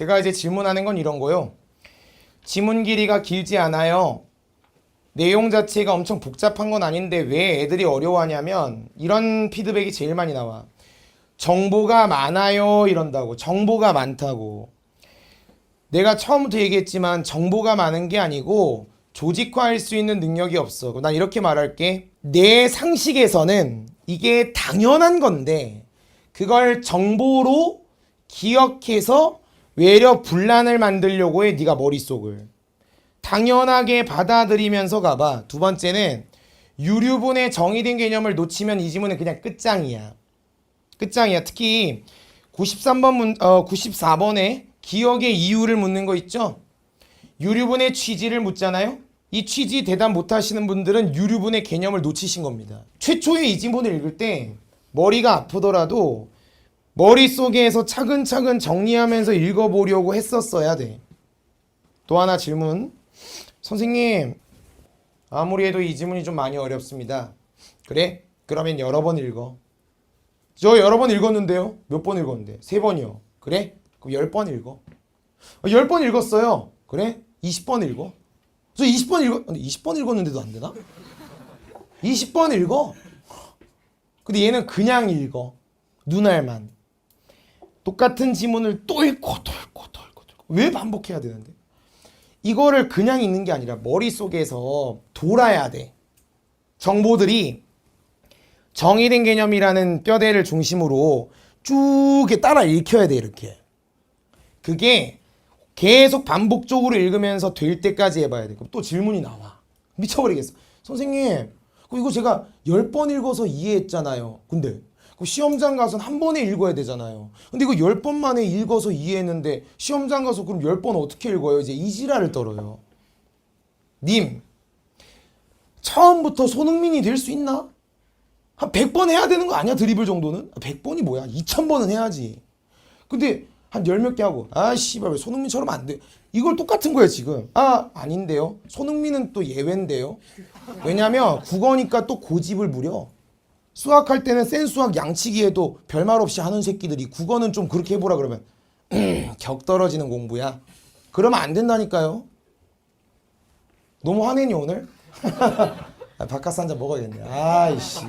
제가 이제 질문하는 건 이런 거요. 지문 길이가 길지 않아요. 내용 자체가 엄청 복잡한 건 아닌데 왜 애들이 어려워하냐면 이런 피드백이 제일 많이 나와. 정보가 많아요 이런다고. 정보가 많다고. 내가 처음부터 얘기했지만 정보가 많은 게 아니고 조직화할 수 있는 능력이 없어. 난 이렇게 말할게. 내 상식에서는 이게 당연한 건데 그걸 정보로 기억해서 외려 분란을 만들려고 해 네가 머릿속을. 당연하게 받아들이면서 가봐. 두 번째는 유류분의 정의된 개념을 놓치면 이 지문은 그냥 끝장이야. 끝장이야. 특히 93번 문, 어, 94번에 기억의 이유를 묻는 거 있죠? 유류분의 취지를 묻잖아요? 이 취지 대답 못 하시는 분들은 유류분의 개념을 놓치신 겁니다. 최초에 이 지문을 읽을 때 머리가 아프더라도 머릿속에서 차근차근 정리하면서 읽어보려고 했었어야 돼. 또 하나 질문. 선생님, 아무리 해도 이 지문이 좀 많이 어렵습니다. 그래? 그러면 여러 번 읽어. 저 여러 번 읽었는데요. 몇 번 읽었는데? 세 번이요. 그래? 그럼 열 번 읽어. 어, 열번 읽었어요. 그래? 20번 읽어. 저 20번 읽어. 근데 20번 읽었는데도 안 되나? 20번 읽어. 근데 얘는 그냥 읽어. 눈알만. 똑같은 지문을 또 읽고 또 읽고 또 읽고 또 읽고. 왜 반복해야 되는데? 이거를 그냥 읽는 게 아니라 머릿속에서 돌아야 돼. 정보들이 정의된 개념이라는 뼈대를 중심으로 쭉 따라 읽혀야 돼, 이렇게. 그게 계속 반복적으로 읽으면서 될 때까지 해봐야 돼. 그럼 또 질문이 나와. 미쳐버리겠어. 선생님, 그 이거 제가 열번 읽어서 이해했잖아요. 근데 그 시험장 가서는 한 번에 읽어야 되잖아요. 근데 이거 열 번 만에 읽어서 이해했는데 시험장 가서 그럼 열 번 어떻게 읽어요? 이제 이 지랄을 떨어요. 님, 처음부터 손흥민이 될 수 있나? 한 100번 해야 되는 거 아니야? 드리블 정도는? 100번이 뭐야? 2000번은 해야지. 근데 한 열 몇 개 하고 아 씨발 왜 손흥민처럼 안 돼? 이걸 똑같은 거야 지금. 아 아닌데요. 손흥민은 또 예외인데요. 왜냐면 국어니까 또 고집을 부려. 수학할 때는 센 수학 양치기 해도 별말 없이 하는 새끼들이 국어는 좀 그렇게 해보라 그러면 격 떨어지는 공부야. 그러면 안 된다니까요. 너무 화내니 오늘? 아, 바카스 한잔 먹어야겠네. 아이씨.